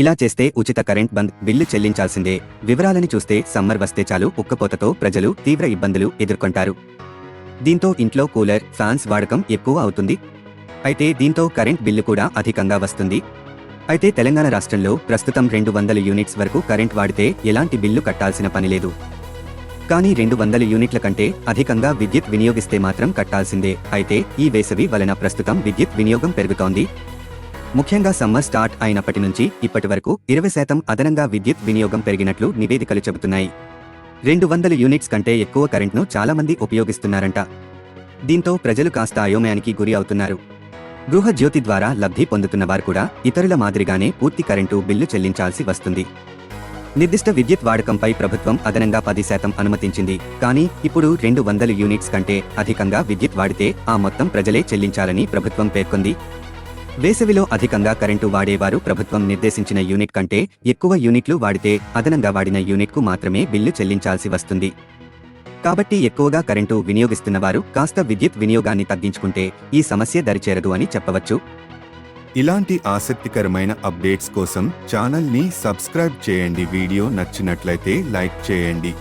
ఇలా చేస్తే ఉచిత కరెంట్ బంద్ బిల్లు చెల్లించాల్సిందే. వివరాలని చూస్తే సమ్మర్ వస్తే చాలు ఉక్కపోతతో ప్రజలు తీవ్ర ఇబ్బందులు ఎదుర్కొంటారు. దీంతో ఇంట్లో కూలర్ ఫ్యాన్స్ వాడకం ఎక్కువ అవుతుంది. అయితే దీంతో కరెంట్ బిల్లు కూడా అధికంగా వస్తుంది. అయితే తెలంగాణ రాష్ట్రంలో ప్రస్తుతం రెండు వందల యూనిట్స్ వరకు కరెంట్ వాడితే ఎలాంటి బిల్లు కట్టాల్సిన పని లేదు. కానీ రెండు వందల యూనిట్ల కంటే అధికంగా విద్యుత్ వినియోగిస్తే మాత్రం కట్టాల్సిందే. అయితే ఈ వేసవి వలన ప్రస్తుతం విద్యుత్ వినియోగం పెరుగుతోంది. ముఖ్యంగా సమ్మర్ స్టార్ట్ అయినప్పటి నుంచి ఇప్పటి వరకు ఇరవై శాతం అదనంగా విద్యుత్ వినియోగం పెరిగినట్లు నివేదికలు చెబుతున్నాయి. రెండు వందల యూనిట్స్ కంటే ఎక్కువ కరెంట్ను చాలామంది ఉపయోగిస్తున్నారంట. దీంతో ప్రజలు కాస్త అయోమయానికి గురి అవుతున్నారు. గృహ జ్యోతి ద్వారా లబ్ధి పొందుతున్న వారు కూడా ఇతరుల మాదిరిగానే పూర్తి కరెంటు బిల్లు చెల్లించాల్సి వస్తుంది. నిర్దిష్ట విద్యుత్ వాడకంపై ప్రభుత్వం అదనంగా పది శాతం అనుమతించింది. కానీ ఇప్పుడు రెండు వందల యూనిట్స్ కంటే అధికంగా విద్యుత్ వాడితే ఆ మొత్తం ప్రజలే చెల్లించాలని ప్రభుత్వం పేర్కొంది. వేసవిలో అధికంగా కరెంటు వాడేవారు ప్రభుత్వం నిర్దేశించిన యూనిట్ కంటే ఎక్కువ యూనిట్లు వాడితే అదనంగా వాడిన యూనిట్కు మాత్రమే బిల్లు చెల్లించాల్సి వస్తుంది. కాబట్టి ఎక్కువగా కరెంటు వినియోగిస్తున్నవారు కాస్త విద్యుత్ వినియోగాన్ని తగ్గించుకుంటే ఈ సమస్య దరిచేరదు అని చెప్పవచ్చు. ఇలాంటి ఆసక్తికరమైన అప్డేట్స్ కోసం ఛానల్ని సబ్స్క్రైబ్ చేయండి. వీడియో నచ్చినట్లయితే లైక్ చేయండి.